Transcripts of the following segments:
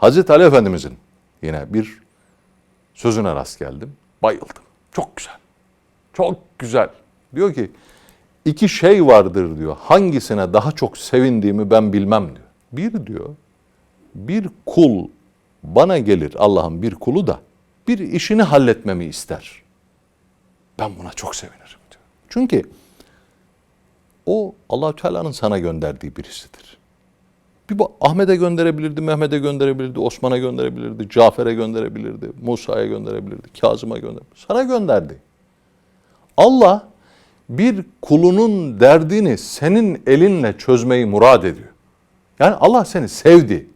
Hazreti Ali Efendimizin yine bir sözüne rast geldim. Bayıldım. Çok güzel. Çok güzel. Diyor ki iki şey vardır diyor. Hangisine daha çok sevindiğimi ben bilmem diyor. Bir diyor bir kul bana gelir Allah'ın bir kulu da bir işini halletmemi ister. Ben buna çok sevinirim diyor. Çünkü o Allahü Teala'nın sana gönderdiği birisidir. Bir bu Ahmet'e gönderebilirdi, Mehmet'e gönderebilirdi, Osman'a gönderebilirdi, Cafer'e gönderebilirdi, Musa'ya gönderebilirdi, Kazım'a gönderebilirdi. Sana gönderdi. Allah bir kulunun derdini senin elinle çözmeyi murad ediyor. Yani Allah seni sevdi.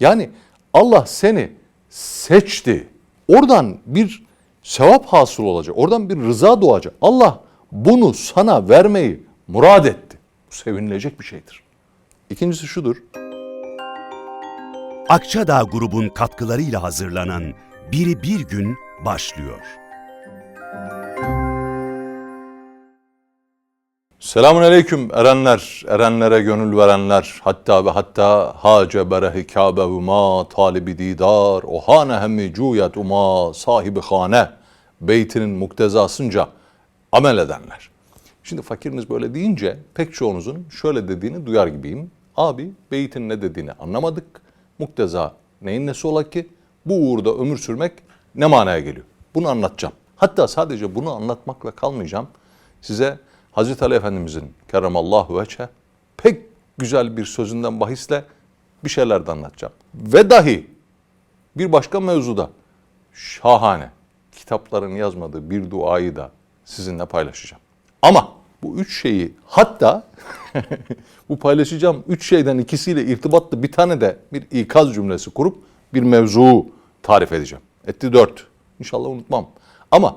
Yani Allah seni seçti. Oradan bir sevap hasıl olacak. Oradan bir rıza doğacak. Allah bunu sana vermeyi murad etti. Bu sevinilecek bir şeydir. İkincisi şudur. Akçadağ grubun katkılarıyla hazırlanan Biri Bir Gün başlıyor. Selamun aleyküm erenler, erenlere gönül verenler, hatta ve hatta hace berehi Kabe ma talibi didar, o hane hemmi cuyet uma sahibi hane, beytinin muktezasınca amel edenler. Şimdi fakiriniz böyle deyince pek çoğunuzun şöyle dediğini duyar gibiyim. Abi beytin ne dediğini anlamadık. Mukteza neyin nesi ola ki? Bu uğurda ömür sürmek ne manaya geliyor? Bunu anlatacağım. Hatta sadece bunu anlatmakla kalmayacağım. Size Hazreti Ali Efendimizin kerramallahu veçhe pek güzel bir sözünden bahisle bir şeyler de anlatacağım. Ve dahi bir başka mevzuda şahane kitapların yazmadığı bir duayı da sizinle paylaşacağım. Ama bu üç şeyi hatta bu paylaşacağım üç şeyden ikisiyle irtibatlı bir tane de bir ikaz cümlesi kurup bir mevzu tarif edeceğim. Etti dört. İnşallah unutmam. Ama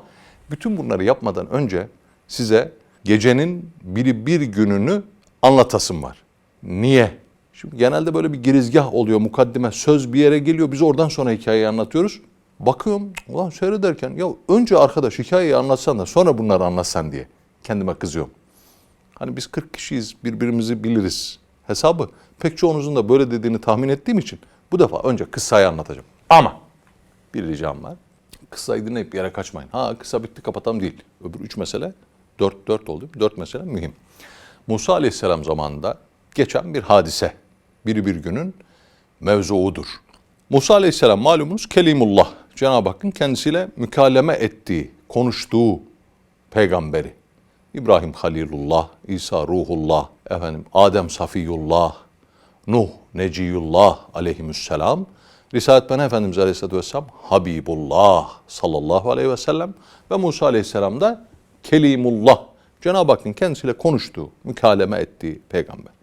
bütün bunları yapmadan önce size gecenin biri bir gününü anlatasım var. Niye? Şimdi genelde böyle bir girizgah oluyor, mukaddime, söz bir yere geliyor. Biz oradan sonra hikayeyi anlatıyoruz. Bakıyorum, ulan seyrederken ya önce arkadaş hikayeyi anlatsan da sonra bunları anlatsan diye kendime kızıyorum. Hani biz 40 kişiyiz, birbirimizi biliriz hesabı. Pek çoğunuzun da böyle dediğini tahmin ettiğim için bu defa önce kıssayı anlatacağım. Ama bir ricam var. Kıssayı dinleyip bir yere kaçmayın. Ha kısa bitti kapatam değil. Öbür üç mesele dört, dört oldu. Dört mesele mühim. Musa Aleyhisselam zamanında geçen bir hadise. Biri bir günün mevzuudur. Musa Aleyhisselam malumunuz Kelimullah. Cenab-ı Hakk'ın kendisiyle mükaleme ettiği, konuştuğu peygamberi. İbrahim Halilullah, İsa Ruhullah, efendim Adem Safiyullah, Nuh Neciyullah aleyhisselam, Risalet Ben Efendimiz Aleyhisselatü Vesselam Habibullah sallallahu aleyhi ve sellem ve Musa Aleyhisselam da Kelimullah. Cenab-ı Hakk'ın kendisiyle konuştuğu, mükaleme ettiği peygamber.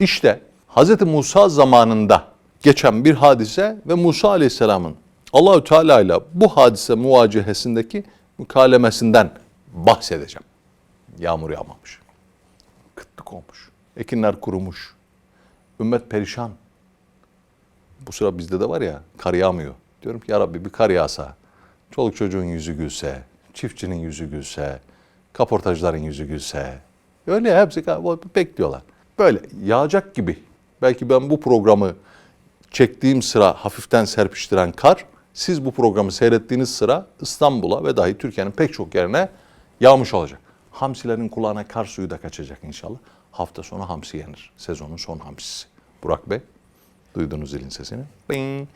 İşte Hz. Musa zamanında geçen bir hadise ve Musa Aleyhisselam'ın Allahü Teala ile bu hadise muvacihesindeki mükalemesinden bahsedeceğim. Yağmur yağmamış. Kıtlık olmuş. Ekinler kurumuş. Ümmet perişan. Bu sıra bizde de var ya kar yağmıyor. Diyorum ki ya Rabbi bir kar yağsa, çoluk çocuğun yüzü gülse, çiftçinin yüzü gülse, kaportajların yüzü gülse. Öyle hepsi bekliyorlar. Böyle yağacak gibi. Belki ben bu programı çektiğim sıra hafiften serpiştiren kar, siz bu programı seyrettiğiniz sıra İstanbul'a ve dahi Türkiye'nin pek çok yerine yağmış olacak. Hamsilerin kulağına kar suyu da kaçacak inşallah. Hafta sonu hamsi yenir. Sezonun son hamsisi. Burak Bey, duydunuz zilin sesini. Bing.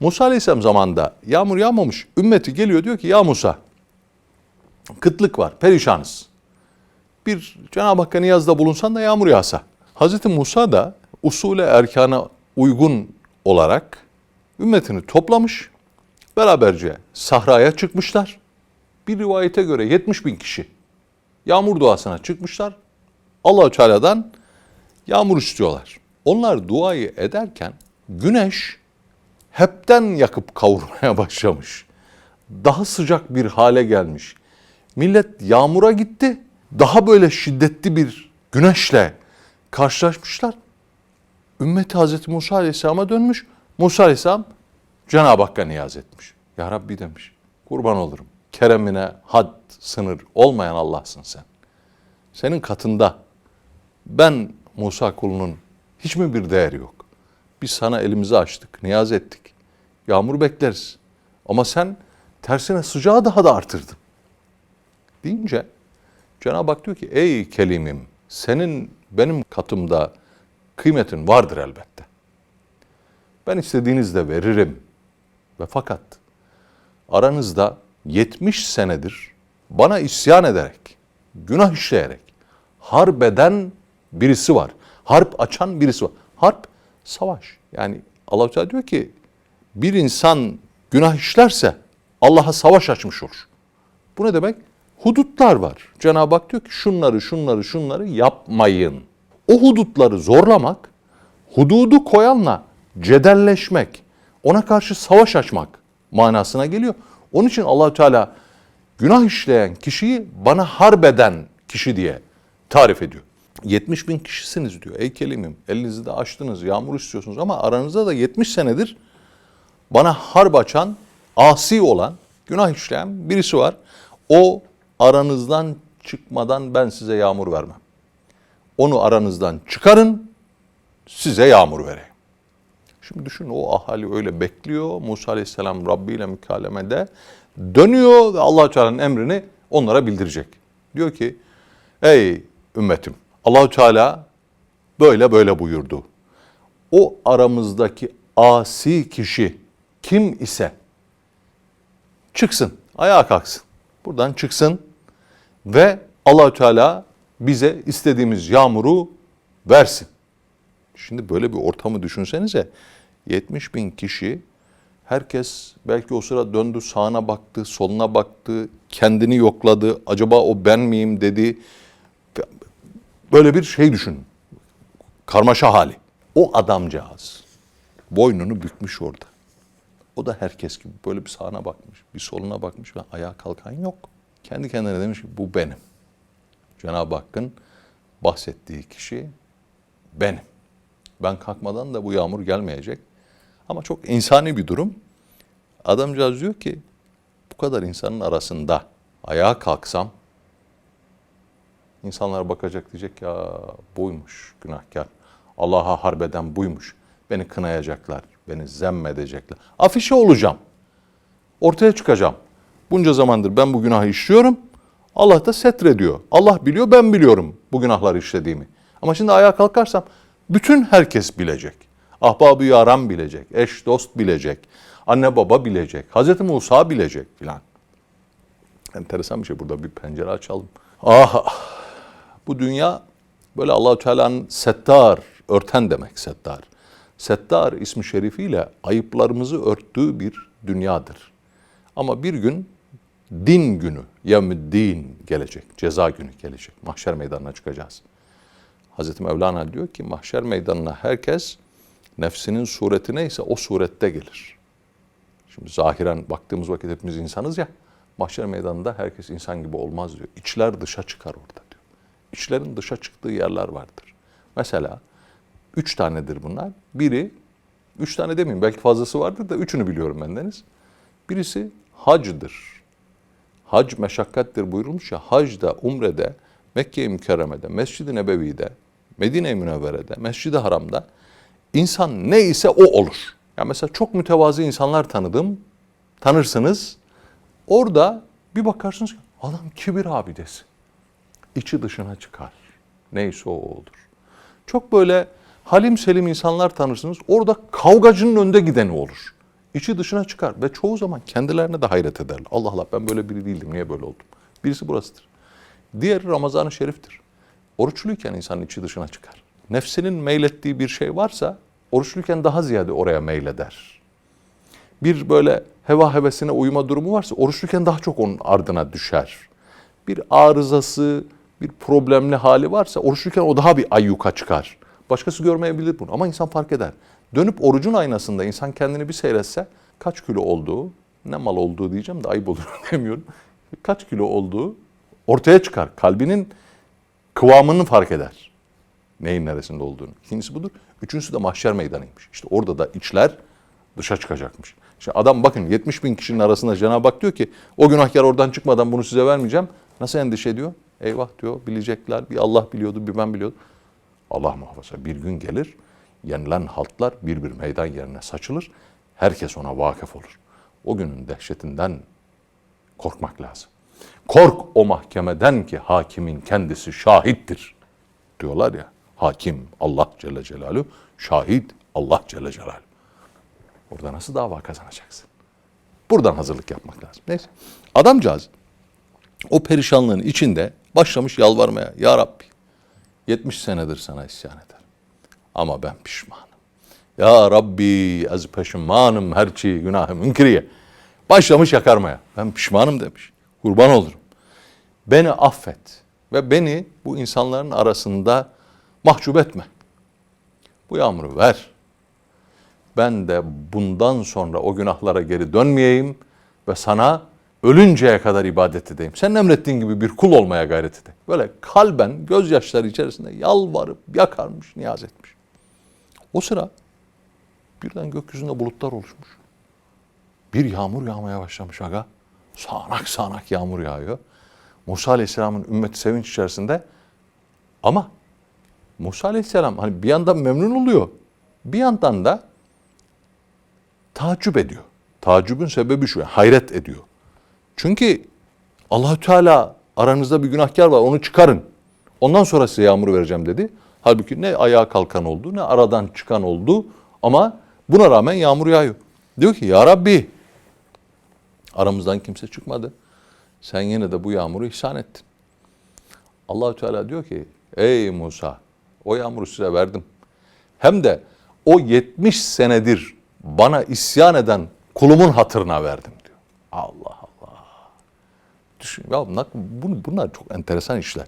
Musa Aleyhisselam zamanında yağmur yağmamış. Ümmeti geliyor diyor ki ya Musa kıtlık var, perişanız. Bir Cenab-ı Hakk'a niyazda bulunsan da yağmur yağsa. Hazreti Musa da usule erkana uygun olarak ümmetini toplamış. Beraberce sahraya çıkmışlar. Bir rivayete göre 70 bin kişi yağmur duasına çıkmışlar. allah Teala'dan yağmur istiyorlar. Onlar duayı ederken güneş hepten yakıp kavurmaya başlamış. Daha sıcak bir hale gelmiş. Millet yağmura gitti. Daha böyle şiddetli bir güneşle karşılaşmışlar. Ümmeti Hazreti Musa Aleyhisselam'a dönmüş. Musa Aleyhisselam Cenab-ı Hakk'a niyaz etmiş. Ya Rabbi demiş kurban olurum. Keremine had sınır olmayan Allah'sın sen. Senin katında ben Musa kulunun hiç mi bir değeri yok? Biz sana elimizi açtık, niyaz ettik. Yağmur bekleriz. Ama sen tersine sıcağı daha da artırdın. Deyince Cenab-ı Hak diyor ki ey kelimim senin benim katımda kıymetin vardır elbette. Ben istediğinizde veririm. Ve fakat aranızda 70 senedir bana isyan ederek, günah işleyerek harp eden birisi var. Harp açan birisi var. Harp savaş. Yani Allah Teala diyor ki bir insan günah işlerse Allah'a savaş açmış olur. Bu ne demek? Hudutlar var. Cenab-ı Hak diyor ki şunları şunları şunları yapmayın. O hudutları zorlamak, hududu koyanla cedelleşmek, ona karşı savaş açmak manasına geliyor. Onun için Allahü Teala günah işleyen kişiyi bana harbeden kişi diye tarif ediyor. 70 bin kişisiniz diyor. Ey kelimim elinizi de açtınız yağmur istiyorsunuz ama aranızda da 70 senedir bana harp açan, asi olan, günah işleyen birisi var. O aranızdan çıkmadan ben size yağmur vermem. Onu aranızdan çıkarın, size yağmur vereyim. Şimdi düşün o ahali öyle bekliyor. Musa Aleyhisselam Rabbi ile mükalemede dönüyor ve allah Teala'nın emrini onlara bildirecek. Diyor ki ey ümmetim Allahu Teala böyle böyle buyurdu. O aramızdaki asi kişi kim ise çıksın, ayağa kalksın. Buradan çıksın ve Allahü Teala bize istediğimiz yağmuru versin. Şimdi böyle bir ortamı düşünsenize. 70 bin kişi herkes belki o sıra döndü sağına baktı, soluna baktı, kendini yokladı. Acaba o ben miyim dedi. Böyle bir şey düşün. Karmaşa hali. O adamcağız boynunu bükmüş orada. O da herkes gibi böyle bir sağına bakmış, bir soluna bakmış ve ayağa kalkan yok. Kendi kendine demiş ki bu benim. Cenab-ı Hakk'ın bahsettiği kişi benim. Ben kalkmadan da bu yağmur gelmeyecek. Ama çok insani bir durum. Adamcağız diyor ki bu kadar insanın arasında ayağa kalksam insanlar bakacak diyecek ya buymuş günahkar. Allah'a harbeden buymuş. Beni kınayacaklar, beni zemmedecekler. Afişe olacağım. Ortaya çıkacağım. Bunca zamandır ben bu günahı işliyorum. Allah da setrediyor. Allah biliyor, ben biliyorum bu günahları işlediğimi. Ama şimdi ayağa kalkarsam bütün herkes bilecek. Ahbabı yaram bilecek, eş dost bilecek, anne baba bilecek, Hazreti Musa bilecek filan. Enteresan bir şey burada bir pencere açalım. Ah. bu dünya böyle Allahu Teala'nın settar, örten demek settar. Settar ismi şerifiyle ayıplarımızı örttüğü bir dünyadır. Ama bir gün din günü, yevmüddin gelecek, ceza günü gelecek. Mahşer meydanına çıkacağız. Hazreti Mevlana diyor ki mahşer meydanına herkes nefsinin sureti neyse o surette gelir. Şimdi zahiren baktığımız vakit hepimiz insanız ya. Mahşer meydanında herkes insan gibi olmaz diyor. İçler dışa çıkar orada diyor. İçlerin dışa çıktığı yerler vardır. Mesela üç tanedir bunlar. Biri, üç tane demeyeyim belki fazlası vardır da üçünü biliyorum bendeniz. Birisi hacdır. Hac meşakkattir buyurulmuş ya. Hacda, umrede, Mekke-i Mükerreme'de, Mescid-i Nebevi'de, Medine-i Münevvere'de, Mescid-i Haram'da insan ne ise o olur. Ya mesela çok mütevazı insanlar tanıdım. Tanırsınız. Orada bir bakarsınız ki adam kibir abidesi. İçi dışına çıkar. Neyse o olur. Çok böyle halim selim insanlar tanırsınız. Orada kavgacının önde gideni olur. İçi dışına çıkar ve çoğu zaman kendilerine de hayret ederler. Allah Allah ben böyle biri değildim. Niye böyle oldum? Birisi burasıdır. Diğeri Ramazan-ı Şerif'tir. Oruçluyken insanın içi dışına çıkar. Nefsinin meylettiği bir şey varsa oruçluyken daha ziyade oraya meyleder. Bir böyle heva hevesine uyuma durumu varsa oruçluyken daha çok onun ardına düşer. Bir arızası, bir problemli hali varsa oruçluyken o daha bir ayyuka çıkar. Başkası görmeyebilir bunu ama insan fark eder. Dönüp orucun aynasında insan kendini bir seyretse kaç kilo olduğu, ne mal olduğu diyeceğim de ayıp olur demiyorum. Kaç kilo olduğu ortaya çıkar. Kalbinin kıvamını fark eder. Neyin neresinde olduğunu. İkincisi budur. Üçüncüsü de mahşer meydanıymış. İşte orada da içler dışa çıkacakmış. İşte adam bakın 70 bin kişinin arasında Cenab-ı Hak diyor ki o günahkar oradan çıkmadan bunu size vermeyeceğim. Nasıl endişe ediyor? Eyvah diyor bilecekler. Bir Allah biliyordu bir ben biliyordum. Allah muhafaza bir gün gelir. Yenilen haltlar bir bir meydan yerine saçılır. Herkes ona vakıf olur. O günün dehşetinden korkmak lazım. Kork o mahkemeden ki hakimin kendisi şahittir. Diyorlar ya. Hakim Allah Celle Celaluhu, şahit Allah Celle Celaluhu. Orada nasıl dava kazanacaksın? Buradan hazırlık yapmak lazım. Neyse. Adamcağız o perişanlığın içinde başlamış yalvarmaya. Ya Rabbi 70 senedir sana isyan eder. Ama ben pişmanım. Ya Rabbi az peşimanım herçi günahı münkiriye. Başlamış yakarmaya. Ben pişmanım demiş. Kurban olurum. Beni affet ve beni bu insanların arasında mahcup etme. Bu yağmuru ver. Ben de bundan sonra o günahlara geri dönmeyeyim ve sana ölünceye kadar ibadet edeyim. Senin emrettiğin gibi bir kul olmaya gayret edeyim. Böyle kalben gözyaşları içerisinde yalvarıp yakarmış, niyaz etmiş. O sıra birden gökyüzünde bulutlar oluşmuş. Bir yağmur yağmaya başlamış aga. Sağanak sağanak yağmur yağıyor. Musa Aleyhisselam'ın ümmeti sevinç içerisinde ama Musa Aleyhisselam hani bir yandan memnun oluyor. Bir yandan da tacip ediyor. Tacibin sebebi şu, hayret ediyor. Çünkü Allahü Teala aranızda bir günahkar var onu çıkarın. Ondan sonra size yağmur vereceğim dedi. Halbuki ne ayağa kalkan oldu ne aradan çıkan oldu ama buna rağmen yağmur yağıyor. Diyor ki ya Rabbi aramızdan kimse çıkmadı. Sen yine de bu yağmuru ihsan ettin. Allahü Teala diyor ki ey Musa o yağmuru size verdim. Hem de o 70 senedir bana isyan eden kulumun hatırına verdim diyor. Allah Allah. Düşün ya bunlar, bu- bunlar çok enteresan işler.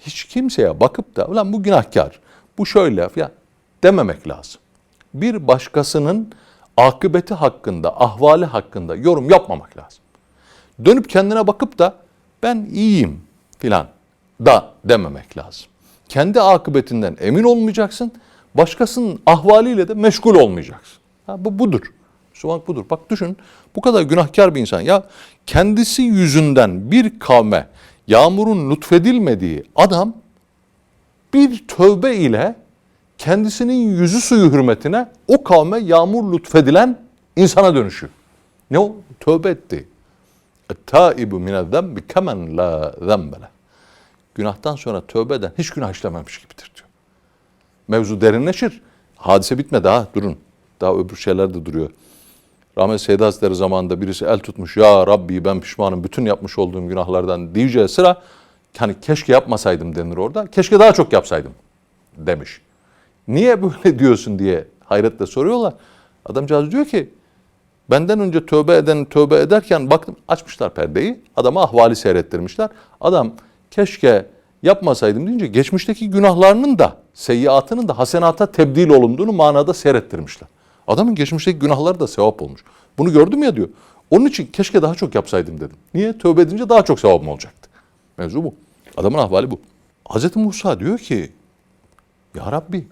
Hiç kimseye bakıp da ulan bu günahkar, bu şöyle ya dememek lazım. Bir başkasının akıbeti hakkında, ahvali hakkında yorum yapmamak lazım. Dönüp kendine bakıp da ben iyiyim filan da dememek lazım. Kendi akıbetinden emin olmayacaksın. Başkasının ahvaliyle de meşgul olmayacaksın. Ha, bu budur. Müslümanlık budur. Bak düşün bu kadar günahkar bir insan ya kendisi yüzünden bir kavme yağmurun lütfedilmediği adam bir tövbe ile kendisinin yüzü suyu hürmetine o kavme yağmur lütfedilen insana dönüşüyor. Ne o? Tövbe etti. Taibu mine zembi kemen la zembele. Günahtan sonra tövbe eden hiç günah işlememiş gibidir diyor. Mevzu derinleşir. Hadise bitmedi ha durun. Daha öbür şeyler de duruyor. Rahmet Seyyid Hazretleri zamanında birisi el tutmuş. Ya Rabbi ben pişmanım bütün yapmış olduğum günahlardan diyeceği sıra hani keşke yapmasaydım denir orada. Keşke daha çok yapsaydım demiş. Niye böyle diyorsun diye hayretle soruyorlar. Adamcağız diyor ki benden önce tövbe eden tövbe ederken baktım açmışlar perdeyi. Adama ahvali seyrettirmişler. Adam keşke yapmasaydım deyince geçmişteki günahlarının da seyyiatının da hasenata tebdil olunduğunu manada seyrettirmişler. Adamın geçmişteki günahları da sevap olmuş. Bunu gördüm ya diyor. Onun için keşke daha çok yapsaydım dedim. Niye? Tövbe edince daha çok sevabım olacaktı. Mevzu bu. Adamın ahvali bu. Hz. Musa diyor ki Ya Rabbi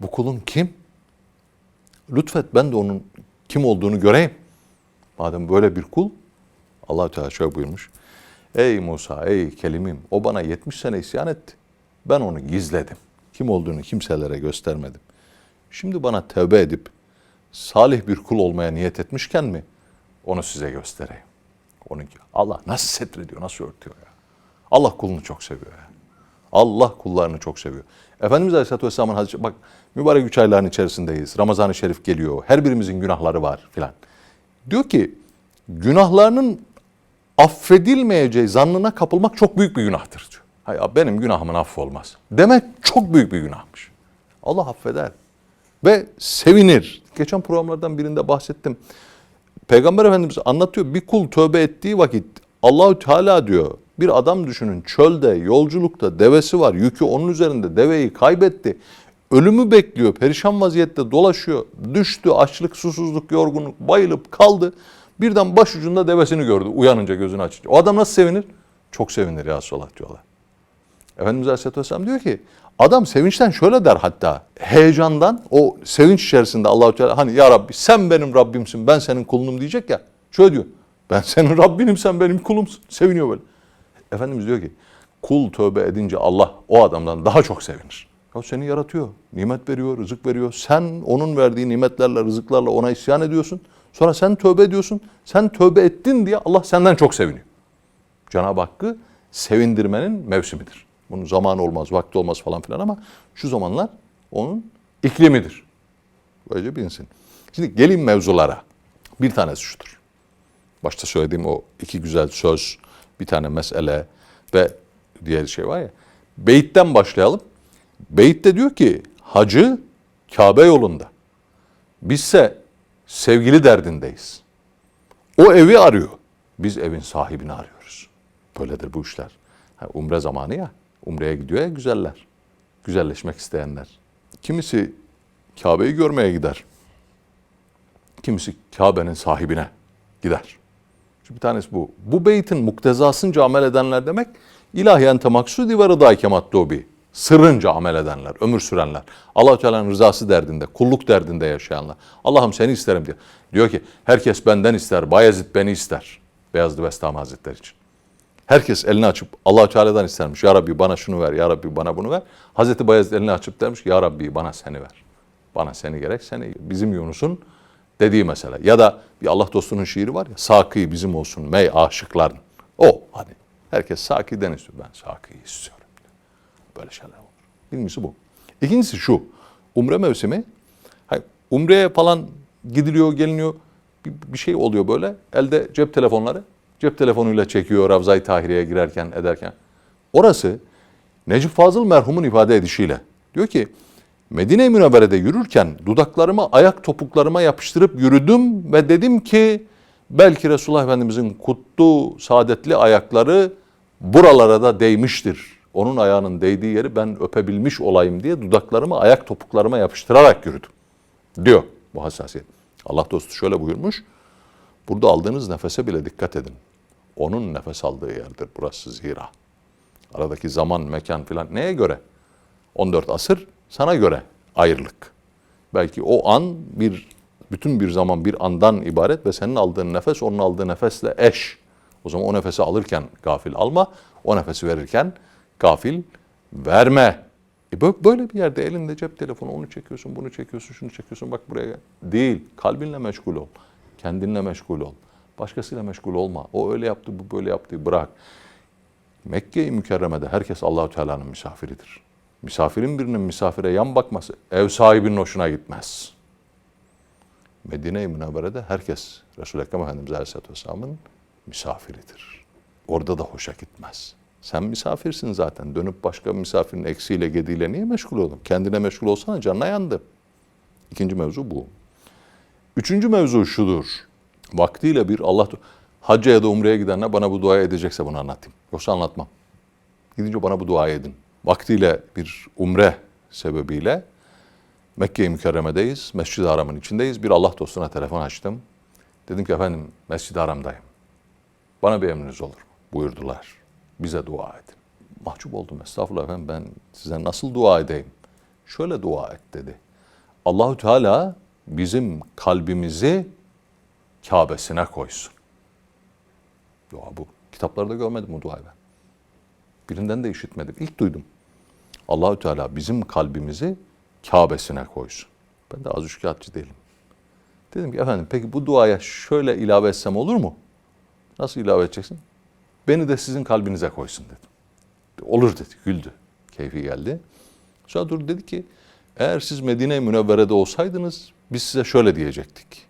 bu kulun kim? Lütfet ben de onun kim olduğunu göreyim. Madem böyle bir kul allah Teala şöyle buyurmuş. Ey Musa, ey kelimim o bana 70 sene isyan etti. Ben onu gizledim. Kim olduğunu kimselere göstermedim. Şimdi bana tövbe edip salih bir kul olmaya niyet etmişken mi onu size göstereyim. Onun Allah nasıl setrediyor, nasıl örtüyor ya. Allah kulunu çok seviyor ya. Allah kullarını çok seviyor. Efendimiz Aleyhisselatü Vesselam'ın hadisi, bak mübarek üç ayların içerisindeyiz. Ramazan-ı Şerif geliyor. Her birimizin günahları var filan. Diyor ki günahlarının affedilmeyeceği zannına kapılmak çok büyük bir günahtır diyor. Hay ya benim günahımın affolmaz. Demek çok büyük bir günahmış. Allah affeder ve sevinir. Geçen programlardan birinde bahsettim. Peygamber Efendimiz anlatıyor bir kul tövbe ettiği vakit Allahü Teala diyor bir adam düşünün çölde yolculukta devesi var yükü onun üzerinde deveyi kaybetti. Ölümü bekliyor perişan vaziyette dolaşıyor düştü açlık susuzluk yorgunluk bayılıp kaldı. Birden başucunda devesini gördü uyanınca gözünü açınca. O adam nasıl sevinir? Çok sevinir ya Resulallah diyorlar. Efendimiz Aleyhisselatü Vesselam diyor ki adam sevinçten şöyle der hatta heyecandan o sevinç içerisinde Allahü Teala hani ya Rabbi sen benim Rabbimsin ben senin kulunum diyecek ya şöyle diyor ben senin Rabbinim sen benim kulumsun seviniyor böyle. Efendimiz diyor ki kul tövbe edince Allah o adamdan daha çok sevinir. Ya seni yaratıyor, nimet veriyor, rızık veriyor. Sen onun verdiği nimetlerle, rızıklarla ona isyan ediyorsun. Sonra sen tövbe ediyorsun. Sen tövbe ettin diye Allah senden çok seviniyor. Cenab-ı Hakk'ı sevindirmenin mevsimidir. Bunun zamanı olmaz, vakti olmaz falan filan ama şu zamanlar onun iklimidir. Böylece bilinsin. Şimdi gelin mevzulara. Bir tanesi şudur. Başta söylediğim o iki güzel söz, bir tane mesele ve diğer şey var ya. Beyt'ten başlayalım. Beyt'te diyor ki hacı Kabe yolunda. Bizse sevgili derdindeyiz. O evi arıyor. Biz evin sahibini arıyoruz. Böyledir bu işler. Ha, umre zamanı ya. Umre'ye gidiyor ya güzeller. Güzelleşmek isteyenler. Kimisi Kabe'yi görmeye gider. Kimisi Kabe'nin sahibine gider. Şu bir tanesi bu. Bu beytin muktezasınca amel edenler demek ilahiyen temaksudi ve rıdâ kemattubi. Sırrınca amel edenler, ömür sürenler. allah Teala'nın rızası derdinde, kulluk derdinde yaşayanlar. Allah'ım seni isterim diyor. Diyor ki herkes benden ister, Bayezid beni ister. Beyazlı Bestami Hazretleri için. Herkes elini açıp allah Teala'dan istermiş. Ya Rabbi bana şunu ver, Ya Rabbi bana bunu ver. Hazreti Bayezid elini açıp dermiş Ya Rabbi bana seni ver. Bana seni gerek, seni bizim Yunus'un dediği mesele. Ya da bir Allah dostunun şiiri var ya, Sakı bizim olsun mey aşıkların. O hani herkes Saki'den istiyor. Ben Sakı'yı istiyorum. Böyle şeyler olur. Birincisi bu. İkincisi şu. Umre mevsimi. Hayır, umreye falan gidiliyor, geliniyor. Bir, bir şey oluyor böyle. Elde cep telefonları. Cep telefonuyla çekiyor Ravza-i Tahire'ye girerken, ederken. Orası Necip Fazıl merhumun ifade edişiyle. Diyor ki Medine-i Münevvere'de yürürken dudaklarımı ayak topuklarıma yapıştırıp yürüdüm ve dedim ki belki Resulullah Efendimizin kutlu, saadetli ayakları buralara da değmiştir. Onun ayağının değdiği yeri ben öpebilmiş olayım diye dudaklarımı ayak topuklarıma yapıştırarak yürüdüm. Diyor bu hassasiyet. Allah dostu şöyle buyurmuş. Burada aldığınız nefese bile dikkat edin. Onun nefes aldığı yerdir burası zira. Aradaki zaman, mekan filan neye göre? 14 asır sana göre ayrılık. Belki o an bir bütün bir zaman bir andan ibaret ve senin aldığın nefes onun aldığı nefesle eş. O zaman o nefesi alırken gafil alma, o nefesi verirken gafil verme. E bö- böyle bir yerde elinde cep telefonu onu çekiyorsun, bunu çekiyorsun, şunu çekiyorsun bak buraya gel. Değil. Kalbinle meşgul ol. Kendinle meşgul ol. Başkasıyla meşgul olma. O öyle yaptı, bu böyle yaptı. Bırak. Mekke-i Mükerreme'de herkes Allahu Teala'nın misafiridir. Misafirin birinin misafire yan bakması ev sahibinin hoşuna gitmez. Medine-i Münevvere'de herkes Resul-i Ekrem Efendimiz Aleyhisselatü Vesselam'ın misafiridir. Orada da hoşa gitmez. Sen misafirsin zaten. Dönüp başka misafirin eksiğiyle gediğiyle niye meşgul oldun? Kendine meşgul olsana canına yandı. İkinci mevzu bu. Üçüncü mevzu şudur. Vaktiyle bir Allah hacca ya da umreye gidenler bana bu duayı edecekse bunu anlatayım. Yoksa anlatmam. Gidince bana bu duayı edin. Vaktiyle bir umre sebebiyle Mekke-i Mükerreme'deyiz. Mescid-i Haram'ın içindeyiz. Bir Allah dostuna telefon açtım. Dedim ki efendim Mescid-i Haram'dayım. Bana bir emriniz olur mu? Buyurdular. Bize dua edin. Mahcup oldum. Estağfurullah efendim ben size nasıl dua edeyim? Şöyle dua et dedi. Allahü Teala bizim kalbimizi Kabe'sine koysun. Dua bu. Kitaplarda görmedim bu duayı ben. Birinden de işitmedim. İlk duydum. Allahü Teala bizim kalbimizi Kabe'sine koysun. Ben de az üçkağıtçı değilim. Dedim ki efendim peki bu duaya şöyle ilave etsem olur mu? Nasıl ilave edeceksin? Beni de sizin kalbinize koysun dedim. Olur dedi, güldü. Keyfi geldi. Sonra dur dedi ki eğer siz Medine-i Münevvere'de olsaydınız biz size şöyle diyecektik.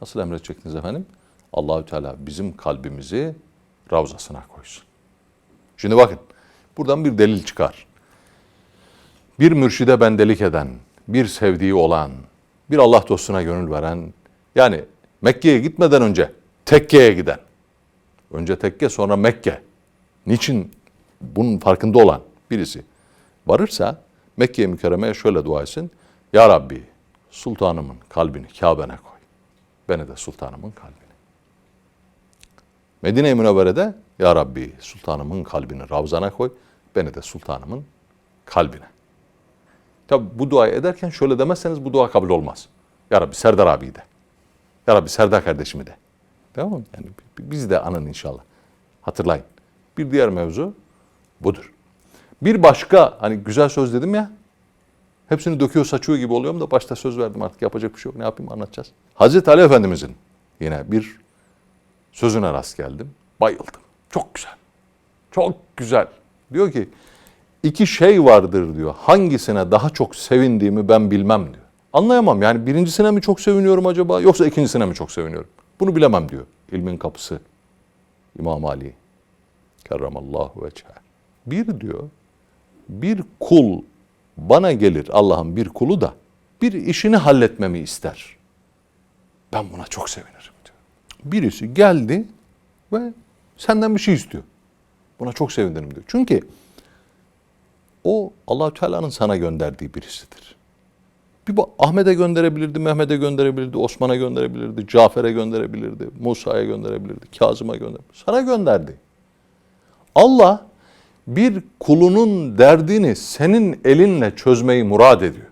Nasıl emredecektiniz efendim? Allahü Teala bizim kalbimizi ravzasına koysun. Şimdi bakın buradan bir delil çıkar. Bir mürşide bendelik eden, bir sevdiği olan, bir Allah dostuna gönül veren, yani Mekke'ye gitmeden önce Tekke'ye giden, önce Tekke sonra Mekke, niçin bunun farkında olan birisi varırsa Mekke'ye mükerremeye şöyle dua etsin. Ya Rabbi sultanımın kalbini Kabe'ne koy. Beni de sultanımın kalbine. Medine-i Münevvere'de Ya Rabbi sultanımın kalbini Ravzana koy. Beni de sultanımın kalbine. Tabi bu duayı ederken şöyle demezseniz bu dua kabul olmaz. Ya Rabbi Serdar abiyi de. Ya Rabbi Serdar kardeşimi de. Tamam mı? Yani biz de anın inşallah. Hatırlayın. Bir diğer mevzu budur. Bir başka hani güzel söz dedim ya Hepsini döküyor saçıyor gibi oluyorum da başta söz verdim artık yapacak bir şey yok. Ne yapayım anlatacağız. Hazreti Ali Efendimizin yine bir sözüne rast geldim. Bayıldım. Çok güzel. Çok güzel. Diyor ki iki şey vardır diyor. Hangisine daha çok sevindiğimi ben bilmem diyor. Anlayamam yani birincisine mi çok seviniyorum acaba yoksa ikincisine mi çok seviniyorum? Bunu bilemem diyor. İlmin kapısı İmam Ali. Kerramallahu veçhe. Bir diyor bir kul bana gelir Allah'ın bir kulu da bir işini halletmemi ister. Ben buna çok sevinirim diyor. Birisi geldi ve senden bir şey istiyor. Buna çok sevinirim diyor. Çünkü o Allahü Teala'nın sana gönderdiği birisidir. Bir bu Ahmet'e gönderebilirdi, Mehmet'e gönderebilirdi, Osman'a gönderebilirdi, Cafer'e gönderebilirdi, Musa'ya gönderebilirdi, Kazım'a gönderebilirdi. Sana gönderdi. Allah bir kulunun derdini senin elinle çözmeyi murad ediyor.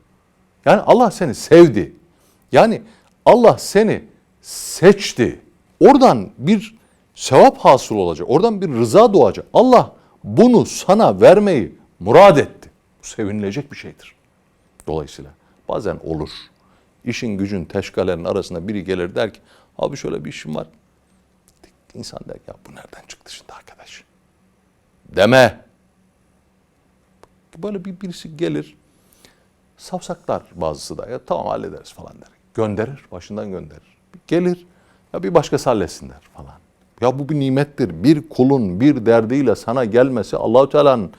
Yani Allah seni sevdi. Yani Allah seni seçti. Oradan bir sevap hasıl olacak. Oradan bir rıza doğacak. Allah bunu sana vermeyi murad etti. Bu sevinilecek bir şeydir. Dolayısıyla bazen olur. İşin gücün teşkalerin arasında biri gelir der ki abi şöyle bir işim var. İnsan der ki ya bu nereden çıktı şimdi arkadaş? Deme. Böyle bir birisi gelir. Savsaklar bazısı da ya tamam hallederiz falan der. Gönderir, başından gönderir. Gelir ya bir başkası halletsin der falan. Ya bu bir nimettir. Bir kulun bir derdiyle sana gelmesi Allahu Teala'nın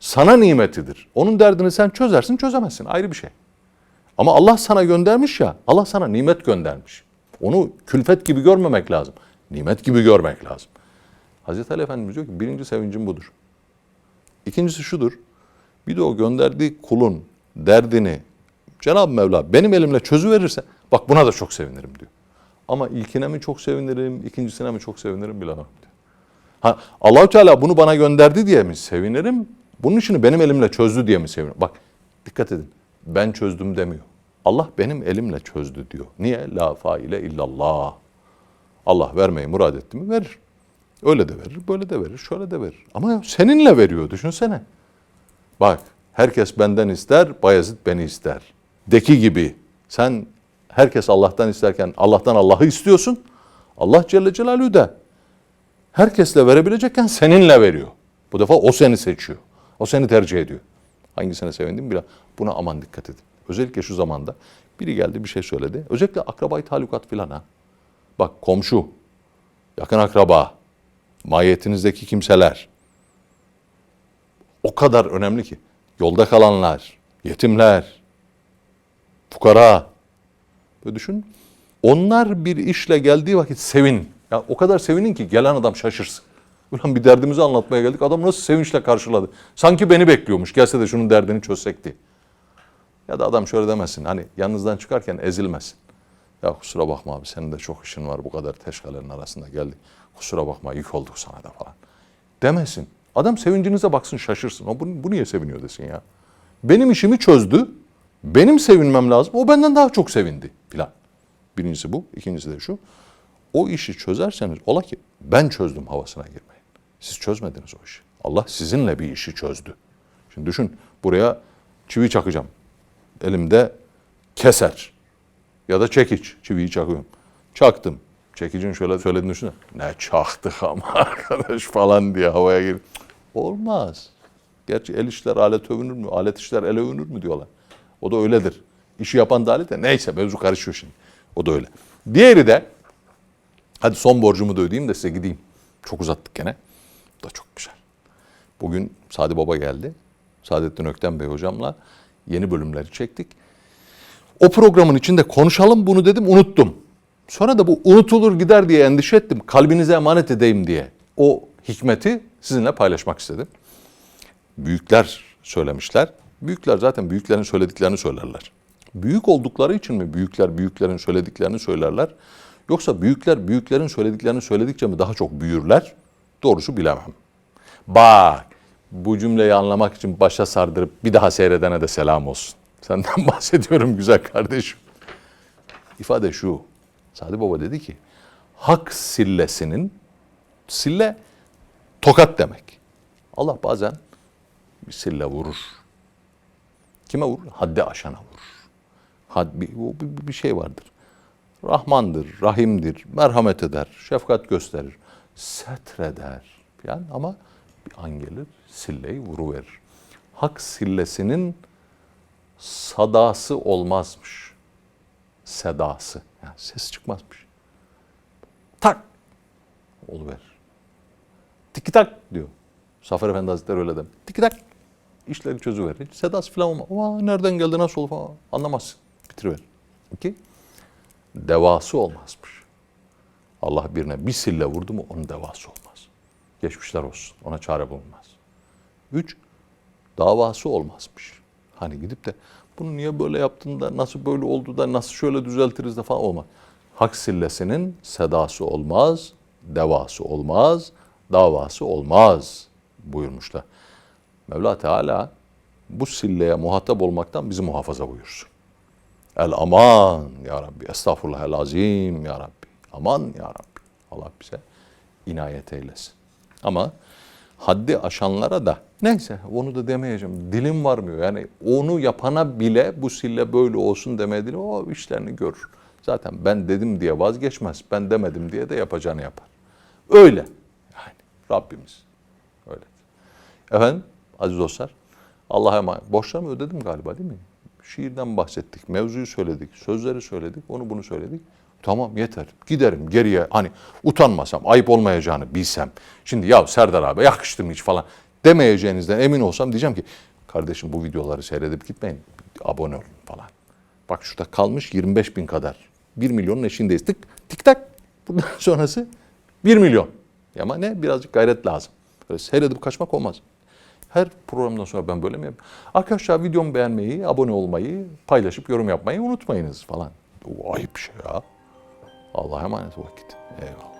sana nimetidir. Onun derdini sen çözersin, çözemezsin. Ayrı bir şey. Ama Allah sana göndermiş ya, Allah sana nimet göndermiş. Onu külfet gibi görmemek lazım. Nimet gibi görmek lazım. Hazreti Ali Efendimiz diyor ki birinci sevincim budur. İkincisi şudur. Bir de o gönderdiği kulun derdini Cenab-ı Mevla benim elimle çözüverirse bak buna da çok sevinirim diyor. Ama ilkine mi çok sevinirim, ikincisine mi çok sevinirim bilemem diyor. Ha, Allahü Teala bunu bana gönderdi diye mi sevinirim? Bunun işini benim elimle çözdü diye mi sevinirim? Bak dikkat edin. Ben çözdüm demiyor. Allah benim elimle çözdü diyor. Niye? La faile illallah. Allah vermeyi murad etti mi verir. Öyle de verir, böyle de verir, şöyle de verir. Ama seninle veriyor düşünsene. Bak herkes benden ister, Bayezid beni ister. Deki gibi sen herkes Allah'tan isterken Allah'tan Allah'ı istiyorsun. Allah Celle Celaluhu da herkesle verebilecekken seninle veriyor. Bu defa o seni seçiyor. O seni tercih ediyor. Hangisine sevindim bile. Buna aman dikkat edin. Özellikle şu zamanda biri geldi bir şey söyledi. Özellikle akrabayı talukat filan ha. Bak komşu, yakın akraba, mahiyetinizdeki kimseler o kadar önemli ki. Yolda kalanlar, yetimler, fukara. Böyle düşün. Onlar bir işle geldiği vakit sevin. Ya o kadar sevinin ki gelen adam şaşırsın. Ulan bir derdimizi anlatmaya geldik. Adam nasıl sevinçle karşıladı. Sanki beni bekliyormuş. Gelse de şunun derdini çözsek. Ya da adam şöyle demesin. Hani yanınızdan çıkarken ezilmesin. Ya kusura bakma abi senin de çok işin var bu kadar teşkalerin arasında geldik. Kusura bakma yük olduk sana da falan. Demesin. Adam sevincinize baksın şaşırsın. O bu, bu niye seviniyor desin ya. Benim işimi çözdü. Benim sevinmem lazım. O benden daha çok sevindi filan. Birincisi bu. ikincisi de şu. O işi çözerseniz ola ki ben çözdüm havasına girmeyin. Siz çözmediniz o işi. Allah sizinle bir işi çözdü. Şimdi düşün buraya çivi çakacağım. Elimde keser ya da çekiç. Çiviyi çakıyorum. Çaktım. Çekicin şöyle söylediğini düşünsene. Ne çaktık ama arkadaş falan diye havaya gir. Olmaz. Gerçi el işler alet övünür mü? Alet işler ele övünür mü diyorlar. O da öyledir. İşi yapan da alet de neyse mevzu karışıyor şimdi. O da öyle. Diğeri de hadi son borcumu da ödeyeyim de size gideyim. Çok uzattık gene. Bu da çok güzel. Bugün Sadi Baba geldi. Saadettin Ökten Bey hocamla yeni bölümleri çektik. O programın içinde konuşalım bunu dedim unuttum. Sonra da bu unutulur gider diye endişe ettim. Kalbinize emanet edeyim diye. O hikmeti sizinle paylaşmak istedim. Büyükler söylemişler. Büyükler zaten büyüklerin söylediklerini söylerler. Büyük oldukları için mi büyükler büyüklerin söylediklerini söylerler? Yoksa büyükler büyüklerin söylediklerini söyledikçe mi daha çok büyürler? Doğrusu bilemem. Bak bu cümleyi anlamak için başa sardırıp bir daha seyredene de selam olsun. Senden bahsediyorum güzel kardeşim. İfade şu. Sadi Baba dedi ki hak sillesinin sille tokat demek. Allah bazen bir sille vurur. Kime vurur? Haddi aşana vurur. Had, bir, bir şey vardır. Rahmandır, rahimdir, merhamet eder, şefkat gösterir, setreder. Yani ama bir an gelir silleyi vuruverir. Hak sillesinin sadası olmazmış. Sedası. Yani ses çıkmazmış. Tak oluverir. Tiki tak diyor. Zafer Efendi Hazretleri öyle demiş. Tiki tak. İşleri çözüverir. Hiç sedası falan olmaz. Aa, nereden geldi nasıl oldu falan anlamazsın. Bitiriverir. İki, devası olmazmış. Allah birine bir sille vurdu mu onun devası olmaz. Geçmişler olsun. Ona çare bulunmaz. Üç, davası olmazmış. Hani gidip de bunu niye böyle yaptın da nasıl böyle oldu da nasıl şöyle düzeltiriz de falan olmaz. Hak sillesinin sedası olmaz, devası olmaz, davası olmaz buyurmuşlar. Mevla Teala bu silleye muhatap olmaktan bizi muhafaza buyursun. El aman ya Rabbi. Estağfurullah el azim ya Rabbi. Aman ya Rabbi. Allah bize inayet eylesin. Ama haddi aşanlara da neyse onu da demeyeceğim. Dilim varmıyor. Yani onu yapana bile bu sille böyle olsun demediğini o işlerini görür. Zaten ben dedim diye vazgeçmez. Ben demedim diye de yapacağını yapar. Öyle. Yani Rabbimiz. Öyle. Efendim aziz dostlar Allah'a emanet. Borçlarımı ödedim galiba değil mi? Şiirden bahsettik, mevzuyu söyledik, sözleri söyledik, onu bunu söyledik. Tamam yeter. Giderim geriye hani utanmasam, ayıp olmayacağını bilsem. Şimdi ya Serdar abi yakıştı mı hiç falan demeyeceğinizden emin olsam diyeceğim ki kardeşim bu videoları seyredip gitmeyin. Abone olun falan. Bak şurada kalmış 25 bin kadar. 1 milyonun eşindeyiz. Tık tik tak. Bundan sonrası 1 milyon. Ama ne? Birazcık gayret lazım. Böyle seyredip kaçmak olmaz. Her programdan sonra ben böyle mi yapayım? Arkadaşlar videomu beğenmeyi, abone olmayı, paylaşıp yorum yapmayı unutmayınız falan. O ayıp şey ya. Allah'a emanet vakit. Eyvallah.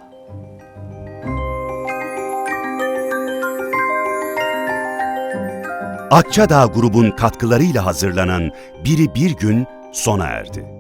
Akçadağ grubun katkılarıyla hazırlanan Biri Bir Gün sona erdi.